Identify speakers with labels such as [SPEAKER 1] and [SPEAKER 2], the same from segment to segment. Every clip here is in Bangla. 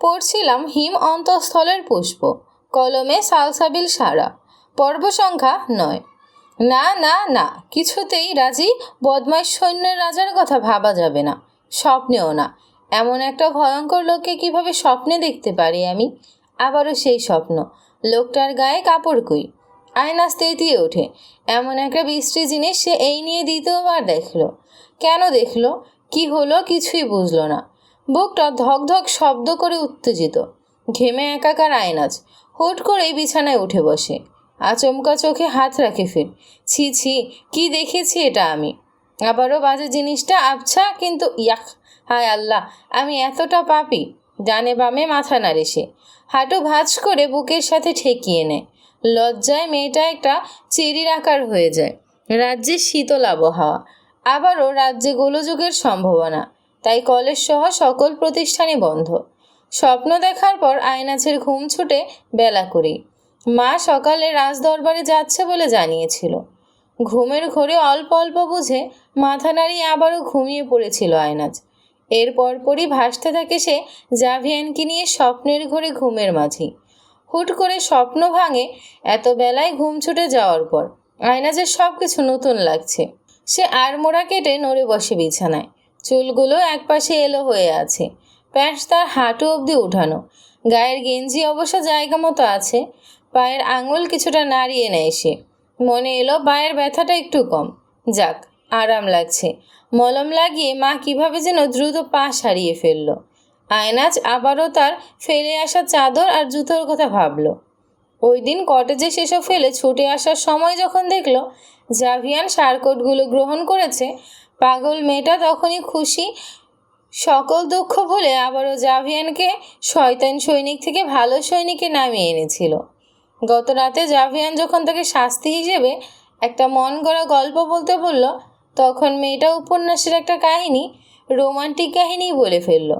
[SPEAKER 1] পড়ছিলাম হিম অন্তঃস্থলের পুষ্প, কলমে সালসাবিল সারা, পর্ব সংখ্যা নয়। না না না, কিছুতেই রাজি বদমাইশ সৈন্যের রাজার কথা ভাবা যাবে না, স্বপ্নেও না। এমন একটা ভয়ঙ্কর লোককে কীভাবে স্বপ্নে দেখতে পারি আমি? আবারও সেই স্বপ্ন, লোকটার গায়ে কাপড় কুই আয়না তেতিয়ে ওঠে। এমন একটা বিশ্রী জিনিস সে এই নিয়ে দ্বিতীয়বার দেখল। কেন দেখল? কি হলো? কিছুই বুঝলো না। বুকটা ধক ধক শব্দ করে উত্তেজিত। ঘেমে একাকার আয়নাজ। হুট করেই বিছানায় উঠে বসে। আচমকা চোখে হাত রাখে ফির। ছি ছি, কি দেখেছি এটা আমি? আবারও বাজে জিনিসটা, আবছা, কিন্তু ইয়াক হায় আল্লাহ, আমি এতটা পাপি। ডানে বামে মাথা নাড়ে সে। হাঁটু ভাঁজ করে বুকের সাথে ঠেকিয়ে নেয়। লজ্জায় মেয়েটা একটা চেরির আকার হয়ে যায়। রাজ্যে শীতল আবহাওয়া। আবারও রাজ্যে গোলযোগের সম্ভাবনা। তাই কলেজ সহ সকল প্রতিষ্ঠানই বন্ধ। স্বপ্ন দেখার পর আয়নাছের ঘুম ছুটে বেলা করেই মা সকালে রাজদরবারে যাচ্ছে বলে জানিয়েছিল। ঘুমের ঘোরে অল্প অল্প বুঝে মাথা নাড়িয়ে আবারও ঘুমিয়ে পড়েছিল আয়নাজ। এর পরপরই ভাসতে থাকে সে জাভিয়ানকে নিয়ে স্বপ্নের ঘোরে ঘুমের মাঝেই হুট করে স্বপ্ন ভাঙে এত বেলায় ঘুম ছুটে যাওয়ার পর। আয়নাজের সব কিছু নতুন লাগছে। সে আড়মোড়া কেটে নড়ে বসে বিছানায়। চুলগুলো একপাশে এলো হয়ে আছে। প্যান্ট তার হাঁটু অবধি উঠানো। গায়ের গেঞ্জি অবশ্য জায়গা মতো আছে। পায়ের আঙুল কিছুটা নাড়িয়ে নেয় সে। মনে এলো পায়ের ব্যথাটা একটু কম। যাক, আরাম লাগছে। মলম লাগিয়ে মা কীভাবে যেন দ্রুত পা সারিয়ে ফেলল। আয়নাজ আবারও তার ফেলে আসা চাদর আর জুতোর কথা ভাবল। ওই দিন কটেজে সেসব ফেলে ছুটে আসার সময় যখন দেখল, জাভিয়ান সারকোটগুলো গ্রহণ করেছে পাগল মেয়েটা তখনই খুশি। সকল দুঃখ ভুলে আবারও জাভিয়ানকে শয়তান সৈনিক থেকে ভালো সৈনিকে নামিয়ে এনেছিল। গত রাতে জাভিয়ান যখন তাকে শাস্তি হিসেবে একটা মন গড়া গল্প বলতে বলল, তখন মেয়েটা উপন্যাসের একটা কাহিনী, রোমান্টিক কাহিনী বলে ফেলল।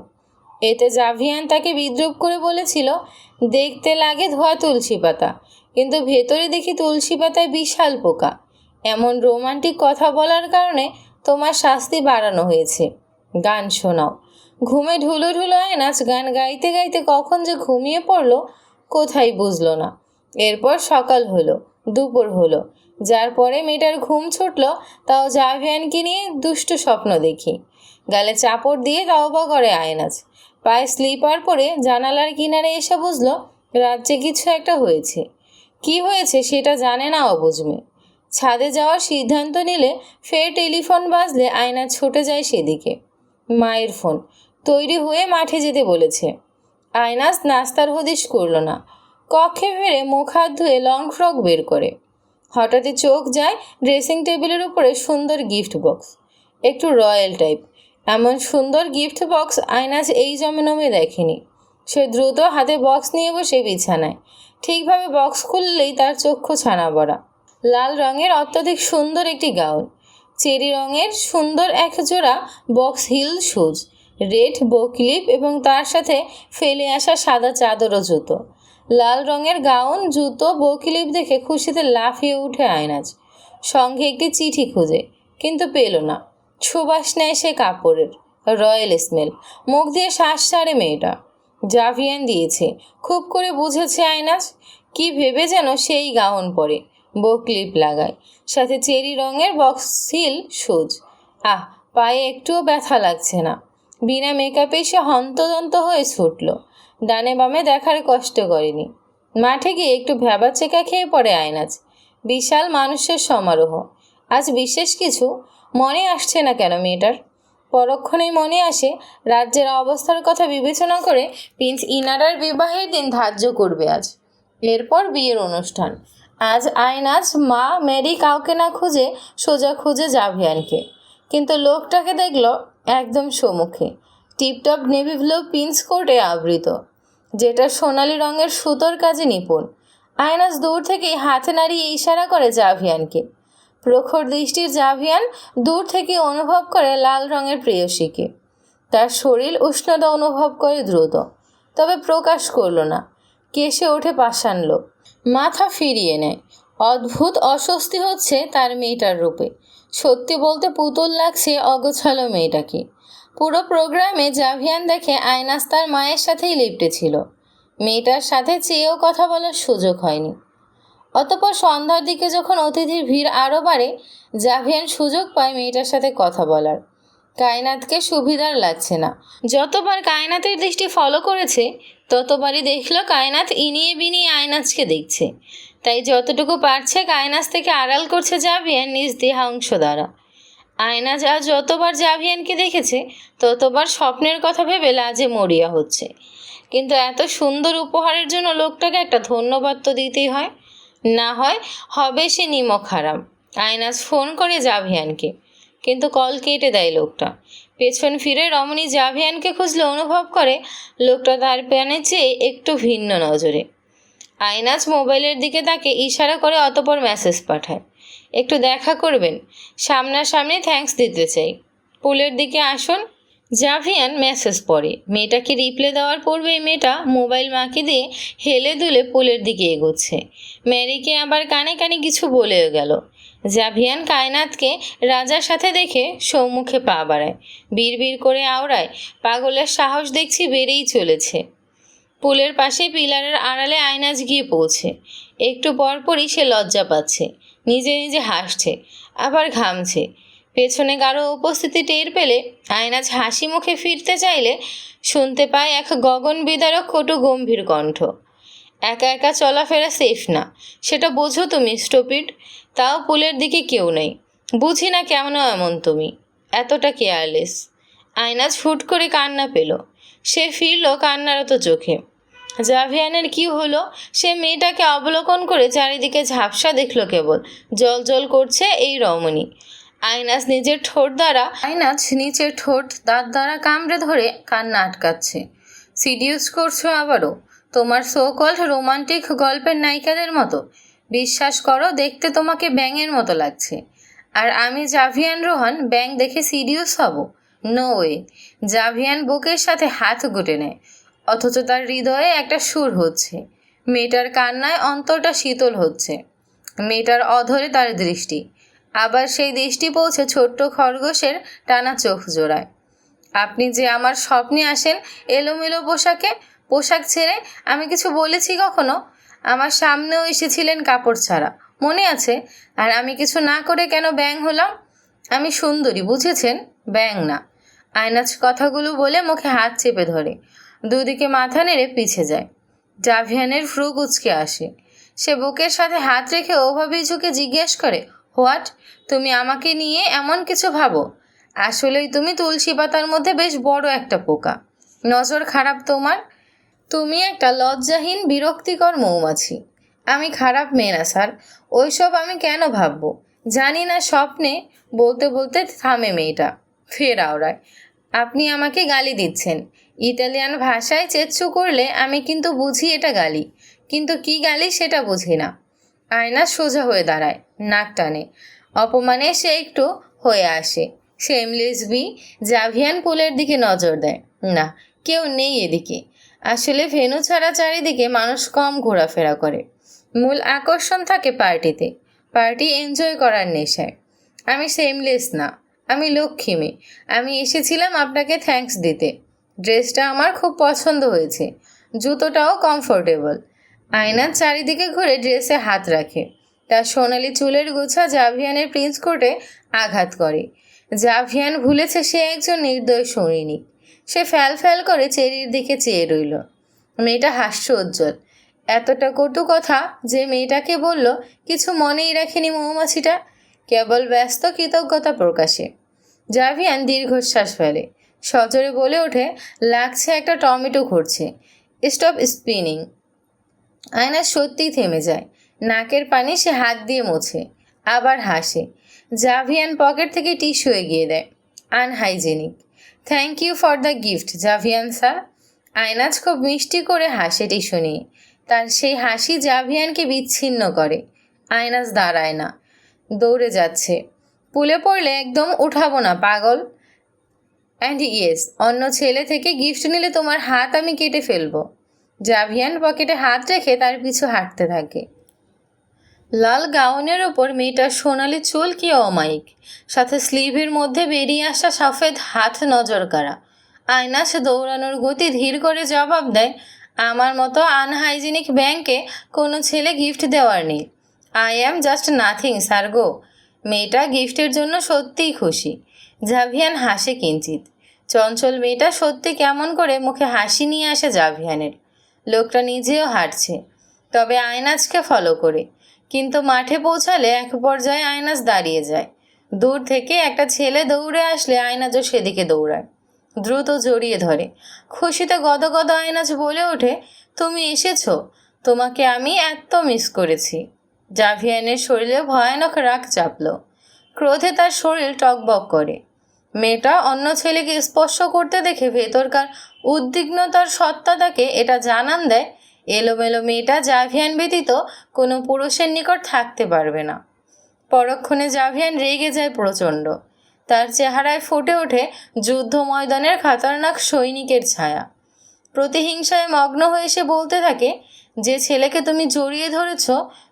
[SPEAKER 1] এতে জাভিয়ান তাকে বিদ্রুপ করে বলেছিল, দেখতে লাগে ধোয়া তুলসী পাতা, কিন্তু ভেতরে দেখি তুলসী পাতায় বিশাল পোকা। এমন রোমান্টিক কথা বলার কারণে তোমার শাস্তি বাড়ানো হয়েছে। গান শোনাও। ঘুমে ঢুলো ঢুলো আয়নাচ গান গাইতে গাইতে কখন যে ঘুমিয়ে পড়ল, কোথায় বুঝলো না। এরপর সকাল হলো, দুপুর হলো। যার পরে মেয়েটার ঘুম ছুটল, তাও জাভিয়ানকে নিয়ে দুষ্ট স্বপ্ন দেখি। গালে চাপড় দিয়ে তাওবা করে আয়নাজ পায়ে স্লিপার পরে জানালার কিনারে এসে বুঝলো, রাজ্যে কিছু একটা হয়েছে। কি হয়েছে সেটা জানে না অবুঝমে ছাদে যাওয়ার সিদ্ধান্ত নিলে ফের টেলিফোন বাজলে আয়না ছুটে যায় সেদিকে। মায়ের ফোন। তৈরি হয়ে মাঠে যেতে বলেছে। আয়নাস নাস্তার হদিশ করল না। কক্ষে ফিরে মুখ হাত ধুয়ে লং ফ্রক বের করে। হঠাৎই চোখ যায় ড্রেসিং টেবিলের উপরে সুন্দর গিফট বক্স একটু রয়্যাল টাইপ এমন সুন্দর গিফট বক্স আয়নাজ এই জমনমে দেখেনি। সে দ্রুত হাতে বক্স নিয়ে বসে বিছানায়। ঠিকভাবে বক্স খুললেই তার চক্ষু ছানা বড়া লাল রঙের অত্যধিক সুন্দর একটি গাউন। চেরি রঙের সুন্দর এক জোড়া বক্স হিল শুজ, রেড বক্লিপ এবং তার সাথে ফেলে আসা সাদা চাদর ও জুতো। লাল রঙের গাউন, জুতো, বক্লিপ দেখে খুশিতে লাফিয়ে উঠে আয়নাজ। সঙ্গে একটি চিঠি খুঁজে, কিন্তু পেল না। সুবাস নেয় সে কাপড়ের, রয়্যাল স্মেল। মুখ দিয়ে শ্বাস ছাড়ে মেয়েটা। জাভিয়ান দিয়েছে, খুব করে বুঝেছে আয়নাজ। কি ভেবে যেন সেই গাউন পরে। বক্লিপ লাগায়। সাথে চেরি রঙের বক্স হিল সুজ। আহ, পায়ে একটুও ব্যথা লাগছে না। বিনা মেকআপে সে হন্তদন্ত হয়ে ছুটল। ডানে বামে দেখার কষ্ট করেনি। মাঠে গিয়ে একটু ভেবা চেকা খেয়ে পড়ে আয়নাজ। বিশাল মানুষের সমারোহ। আজ বিশেষ কিছু মনে আসছে না কেন মেয়েটার? পরক্ষণেই মনে আসে, রাজ্যের অবস্থার কথা বিবেচনা করে প্রিন্স ইনারার বিবাহের দিন ধার্য করবে আজ। এরপর বিয়ের অনুষ্ঠান। আজ আয়নাজ মা মেরি কাউকে না খুঁজে সোজা খুঁজে জাভিয়ানকে। কিন্তু লোকটাকে দেখল একদম সম্মুখে টিপটপ নেভি ব্লু পিন্স কোটে আবৃত, যেটা সোনালি রঙের সুতোর কাজে নিপুণ। আয়নাজ দূর থেকেই হাতে নাড়িয়ে ইশারা করে জাভিয়ানকে। প্রখর দৃষ্টির জাভিয়ান দূর থেকে অনুভব করে লাল রঙের প্রেয়সীকে। তার শরীর উষ্ণতা অনুভব করে দ্রুত, তবে প্রকাশ করল না। কেসে ওঠে পাষাণ লোক। মাথা ফিরিয়ে নেয়। অদ্ভুত অস্বস্তি হচ্ছে তার মেয়েটার রূপে। সত্যি বলতে পুতুল লাগছে অগোছালো মেয়েটাকে। পুরো প্রোগ্রামে জাভিয়ান দেখে আয়নাস তার মায়ের সাথেই লিপ্টে ছিল। মেয়েটার সাথে চেয়েও কথা বলার সুযোগ হয়নি। অতপর সন্ধ্যার দিকে যখন অতিথির ভিড় আরও বাড়ে, জাভিয়ান সুযোগ পায় মেয়েটার সাথে কথা বলার। কায়নাতকে সুবিধার লাগছে না। যতবার কায়নাতের দৃষ্টি ফলো করেছে, ততবারই দেখল কায়নাত ইনিয়ে বিনিয়ে আয়নাজকে দেখছে। তাই যতটুকু পারছে কায়নাস থেকে আড়াল করছে জাভিয়ান নিজ দেহাংশ দ্বারা। আয়না যা যতবার জাভিয়ানকে দেখেছে, ততবার স্বপ্নের কথা ভেবে লাজে মরিয়া হচ্ছে। কিন্তু এত সুন্দর উপহারের জন্য লোকটাকে একটা ধন্যবাদ তো দিতেই হয়। না হয় হবে সে নিমক হারাম। আয়নাজ ফোন করে জাভিয়ানকে। কিন্তু কল কেটে দেয় লোকটা। পেছন ফিরে রমণী জাভিয়ানকে খুঁজলে অনুভব করে লোকটা তার প্যানে চেয়ে একটু ভিন্ন নজরে। আয়নাজ মোবাইলের দিকে তাকে ইশারা করে অতপর মেসেজ পাঠায়। একটু দেখা করবেন, সামনাসামনি থ্যাঙ্কস দিতে চাই। পুলের দিকে আসুন, জাভিয়ান মেসেজ পড়ে। মেয়েটাকে রিপ্লে দেওয়ার পূর্বেই মেয়েটা মোবাইল মাকে দিয়ে হেলে দুলে পুলের দিকে এগোচ্ছে। ম্যারিকে আবার কানে কানে কিছু বলেও গেল। জাভিয়ান কায়নাতকে রাজার সাথে দেখে সম্মুখে পা বাড়ায়। বিড় করে আওড়ায়, পাগলের সাহস দেখছি বেড়েই চলেছে। পুলের পাশে পিলারের আড়ালে আয়নাজ গিয়ে পৌঁছে। একটু পরপরই সে লজ্জা পাচ্ছে, নিজে নিজে হাসছে, আবার ঘামছে। পেছনে কারও উপস্থিতি টের পেলে আয়নাজ হাসি মুখে ফিরতে চাইলে শুনতে পায় এক গগন বিদারক কটু গম্ভীর কণ্ঠ। একা একা চলাফেরা সেফ না, সেটা বোঝো তুমি, স্টপিড। তাও পুলের দিকে কেউ নেই। বুঝি না কেমন এমন তুমি। এতটা কেয়ারলেস। আয়নাজ ফুট করে কান্না পেল। সে ফিরল কান্নারত চোখে। জাভিয়ানের কি হলো? সে মেয়েটাকে অবলোকন করে চারিদিকে ঝাপসা দেখল কেবল। জল জল করছে এই রমণী। আইনাস নিজের ঠোঁট দ্বারা আইনাস নিচের ঠোঁট দাঁত দ্বারা কামড়ে ধরে কান্না আটকাচ্ছে। সিডিউস করছ আবারও? তোমার সোকল রোমান্টিক গল্পের নায়িকাদের মতো। বিশ্বাস করো, দেখতে তোমাকে ব্যাঙের মতো লাগছে। আর আমি জাভিয়ান রোহান ব্যাং দেখে সিরিয়াস হব? নো ওয়ে জাভিয়ান বুকের সাথে হাত গুটে নেয়, অথচ তার হৃদয়ে একটা সুর হচ্ছে। মেয়েটার কান্নায় অন্তরটা শীতল হচ্ছে। মেয়েটার অধরে তার দৃষ্টি। আবার সেই দৃষ্টি পৌঁছে ছোট্ট খরগোশের টানা চোখ জোড়ায়। আপনি যে আমার স্বপ্নে আসেন, এলোমেলো পোশাকে, পোশাক ছেড়ে আমি কিছু বলেছি কখনো? আমার সামনেও এসেছিলেন কাপড় ছাড়া। মনে আছে? আর আমি কিছু না করে কেন ব্যাং হলাম? আমি সুন্দরী, বুঝেছেন? ব্যাং না। আয়নাজ কথাগুলো বলে মুখে হাত চেপে ধরে। দুদিকে মাথা নেড়ে পিছে যায়। জাভিয়ানের ফ্রু কুচকে আসে। সে বুকের সাথে হাত রেখে ওভাবেই ঝুঁকে জিজ্ঞেস করে, হোয়াট? তুমি আমাকে নিয়ে এমন কিছু ভাবো? আসলেই তুমি তুলসী পাতার মধ্যে বেশ বড় একটা পোকা। নজর খারাপ তোমার? তুমি একটা লজ্জাহীন, বিরক্তিকর মৌমাছি। আমি খারাপ মেয়ে না, স্যার। ওইসব আমি কেন ভাববো? জানি না স্বপ্নে, বলতে বলতে থামে মেয়েটা। ফের আওড়ায়, আপনি আমাকে গালি দিচ্ছেন। ইটালিয়ান ভাষায় চেচ্ছু করলে আমি কিন্তু বুঝি এটা গালি। কিন্তু কি গালি সেটা বুঝি না। আয়না সোজা হয়ে দাঁড়ায়, নাক টানে। অপমানে সে একটু হয়ে আসে। শেমলেস বি জাভিয়ান পুলের দিকে নজর দেয়। না, কেউ নেই এদিকে। আসলে ভেনু ছাড়া চারিদিকে মানুষ কম ঘোরাফেরা করে। মূল আকর্ষণ থাকে পার্টিতে। পার্টি এনজয় করার নেশায়। আমি সেমলেস না। আমি লক্ষ্মী মেয়ে। আমি এসেছিলাম আপনাকে থ্যাঙ্কস দিতে। ড্রেসটা আমার খুব পছন্দ হয়েছে। জুতোটাও কমফোর্টেবল আয়নার চারিদিকে ঘুরে ড্রেসে হাত রাখে। তার সোনালি চুলের গোছা জাভিয়ানের প্রিন্স কোটে আঘাত করে। জাভিয়ান ভুলেছে সে একজন নির্দয় সৈনিক সে ফ্যাল ফ্যাল করে চেরির দিকে চেয়ে রইল। মেয়েটা হাস্য উজ্জ্বল এতটা কটু কথা যে মেয়েটাকে বলল, কিছু মনেই রাখেনি মৌমাছিটা। কেবল ব্যস্ত কৃতজ্ঞতা প্রকাশে। জাভিয়ান দীর্ঘশ্বাস ফেলে। সজরে বলে ওঠে, লাগছে একটা টমেটো ঘুরছে। Stop spinning. আয়না সত্যিই থেমে যায়। নাকের পানি সে হাত দিয়ে মোছে, আবার হাসে। জাভিয়ান পকেট থেকে টিস্যু এগিয়ে দেয়। Unhygienic. Thank you for the gift Javian sir Aynaz খুব মিষ্টি করে হাসে টিস্যু নিয়ে তার সেই হাসি জাভিয়ানকে বিচ্ছিন্ন করে। আয়নাজ দাঁড়ায় না। দৌড়ে যাচ্ছে। পুলে পড়লে একদম উঠাবো না, পাগল। অ্যান্ড ইয়েস অন্য ছেলে থেকে গিফট নিলে তোমার হাত আমি কেটে ফেলব। জাভিয়ান পকেটে হাত রেখে তার পিছু হাঁটতে থাকে। লাল গাউনের ওপর মেয়েটার সোনালি চুল কি অমায়িক? সাথে স্লিভের মধ্যে বেরিয়ে আসা সফেদ হাত নজর কাড়া। আয়নাস দৌড়ানোর গতি ধীর করে জবাব দেয়, আমার মতো আনহাইজিনিক ব্যাংকে কোনো ছেলে গিফট দেওয়ার নেই। I am just nothing, sir সার্গো মেয়েটা গিফটের জন্য সত্যিই খুশি। জাভিয়ান হাসে কিঞ্চিত চঞ্চল মেয়েটা সত্যি কেমন করে মুখে হাসি নিয়ে আসে জাভিয়ানের। লোকটা নিজেও হাঁটছে। তবে আয়নাজকে ফলো করে। কিন্তু মাঠে পৌঁছালে এক পর্যায়ে আয়নাজ দাঁড়িয়ে যায়। দূর থেকে একটা ছেলে দৌড়ে আসলে আয়নাজও সেদিকে দৌড়ায়। দ্রুত জড়িয়ে ধরে। খুশিতে গদগদ আয়নাজ বলে ওঠে, তুমি এসেছ? তোমাকে আমি এত মিস করেছি। জাভিয়ানের শরীরে ভয়ানক রাগ চাপল। ক্রোধে তার শরীর টকবক করে। মেয়েটা অন্য ছেলেকে স্পর্শ করতে দেখে ভেতরকার উদ্বিগ্নতার সত্তা তাকে এটা জানান দেয় এলোমেলো মেয়েটা জাভিয়ান ব্যতীত কোনো পুরুষের নিকট থাকতে পারবে না। পরক্ষণে জাভিয়ান রেগে যায় প্রচণ্ড। তার চেহারায় ফুটে ওঠে যুদ্ধ ময়দানের খাতারনাক সৈনিকের ছায়া। প্রতিহিংসায় মগ্ন হয়ে সে বলতে থাকে, যে ছেলেকে তুমি জড়িয়ে ধরেছ,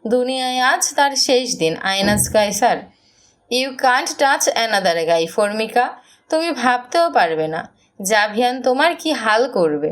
[SPEAKER 1] দুনিয়ায় আজ তার শেষ দিন। Aynaz Kaisar you can't touch অ্যানাদারে guy, ফর্মিকা। তুমি ভাবতেও পারবে না। জাভিয়ান তোমার কি হাল করবে?